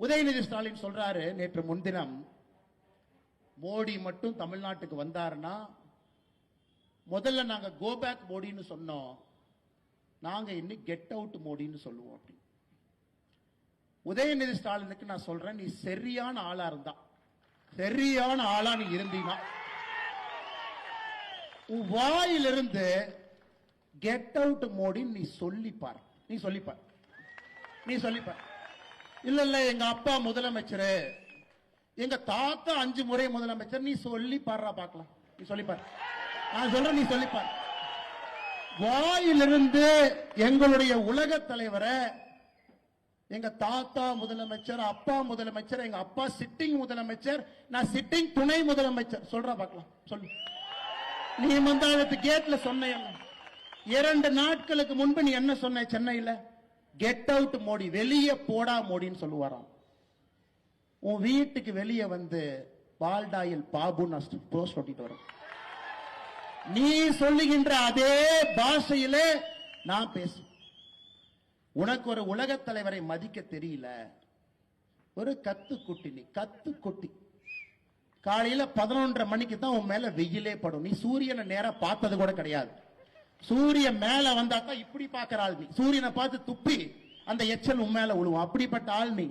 உதயநிதி ஸ்டாலின் சொல்றாரு நேற்று முன்தினம் மோடி மட்டும் தமிழ்நாட்டுக்கு வந்தாருன்னா முதல்ல நாங்க கோபேக் மோடின்னு சொன்னோம். நாங்க இன்னும் கெட் அவுட் மோடின்னு சொல்லுவோம் அப்படின்னு உதயநிதி ஸ்டாலினுக்கு நான் சொல்றேன் நீ சரியான ஆளா இருந்தா சரியான ஆளா நீ இருந்தீனா உன் வாயிலிருந்து கெட் அவுட் மோடின்னு நீ சொல்லிப்பார். நீ சொல்லிப்பார். நீ சொல்லிப்பார். இல்ல இல்ல எங்க அப்பா முதலமைச்சர். எங்க தாத்தா அஞ்சு முறை முதலமைச்சர். நீ சொல்லி பாடுறா பார்க்கலாம். நீ சொல்லிப்பார் நான் சொல்றேன் நீ சொல்லிப்பார் வாயிலிருந்து எங்களுடைய உலக தலைவரை எங்க தாத்தா முதலமைச்சர் அப்பா முதலமைச்சர் எங்க அப்பா சிட்டிங் முதலமைச்சர் நான் சிட்டிங் துணை முதலமைச்சர். சொல்றா பார்க்கலாம். சொல்லு. நீ மந்தாளத்து கேட்ல சொன்ன இரண்டு நாட்களுக்கு முன்பு நீ என்ன சொன்ன சென்னையில? கெட் அவுட் மோடி வெளியே போடா மோடின்னு சொல்லுவாராம். உன் வீட்டுக்கு வெளியே வந்து பால்டாயில் பாபுன்னு போஸ்ட் ஒட்டிட்டு வரும் நீ சொல்லுகின்ற அதே பாஷையில நான் பேசுவேன் உனக்கு ஒரு உலகத் தலைவரை மதிக்க தெரியல. ஒரு கத்து குட்டி நீ கத்து குட்டி காலையில பதினொன்றரை மணிக்கு தான் உன் மேல வெயிலே படும். நீ சூரியனை நேரா பார்த்தது கூட கிடையாது. சூரியன் மேல வந்தா தான் இப்படி பார்க்கிற ஆள்மி சூரியனை பார்த்து துப்பி அந்த எச்சல் உன் விழுவும் அப்படிப்பட்ட ஆள்மி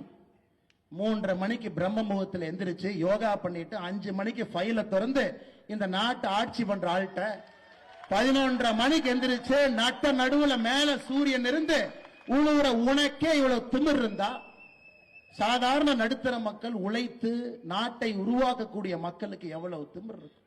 மூன்றரை மணிக்கு பிரம்ம முகத்துல எந்திரிச்சு யோகா பண்ணிட்டு அஞ்சு மணிக்கு ஃபைல திறந்து இந்த நாட்டை ஆட்சி பண்ற ஆள்கிட்ட பதினொன்றரை மணிக்கு எந்திரிச்சு நட்ட நடுவுல மேல சூரியன் இருந்து உழுவுற உனக்கே இவ்வளவு திமிர் இருந்தா சாதாரண நடுத்தர மக்கள் உழைத்து நாட்டை உருவாக்கக்கூடிய மக்களுக்கு எவ்வளவு திமிர் இருக்கும்?